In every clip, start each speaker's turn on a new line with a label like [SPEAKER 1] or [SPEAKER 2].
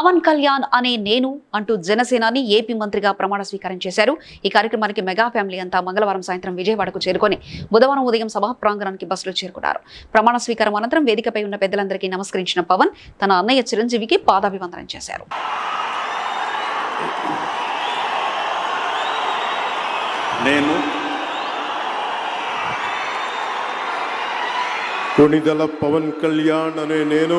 [SPEAKER 1] పవన్ కళ్యాణ్ అనే నేను అంటూ జనసేనాని ఏపీ మంత్రిగా ప్రమాణ స్వీకారం చేశారు. ఈ కార్యక్రమానికి మెగా ఫ్యామిలీ అంతా మంగళవారం సాయంత్రం విజయవాడకు చేరుకొని బుధవారం ఉదయం సభా ప్రాంగణానికి బస్సులో చేరుకున్నారు. ప్రమాణ స్వీకారం అనంతరం వేదికపై ఉన్న పెద్దలందరికీ నమస్కరించిన పవన్ తన అన్నయ్య చిరంజీవికి పాదాభివందనం చేశారు.
[SPEAKER 2] నేను
[SPEAKER 3] కొణిదల పవన్ కళ్యాణ్ అనే నేను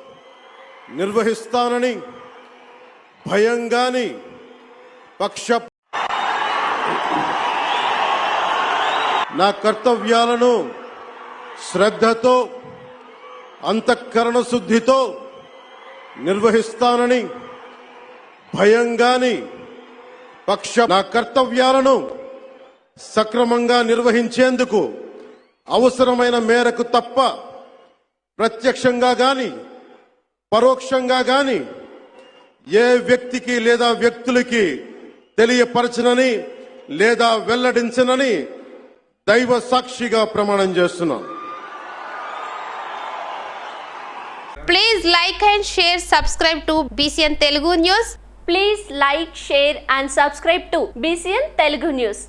[SPEAKER 3] నిర్వహిస్తానని భయంగాని పక్ష నా కర్తవ్యాలను శ్రద్ధతో అంతఃకరణ శుద్ధితో నిర్వహిస్తానని భయంగాని పక్ష నా కర్తవ్యాలను సక్రమంగా నిర్వహించేందుకు అవసరమైన మేరకు తప్ప ప్రత్యక్షంగా గాని పరోక్షంగా గాని ఏ వ్యక్తికి లేదా వ్యక్తులకి తెలియపరచనని లేదా వెల్లడించనని దైవ సాక్షిగా ప్రమాణం చేస్తున్నాం.
[SPEAKER 4] Please like and share subscribe to BCN Telugu news
[SPEAKER 5] please like share and subscribe to BCN Telugu news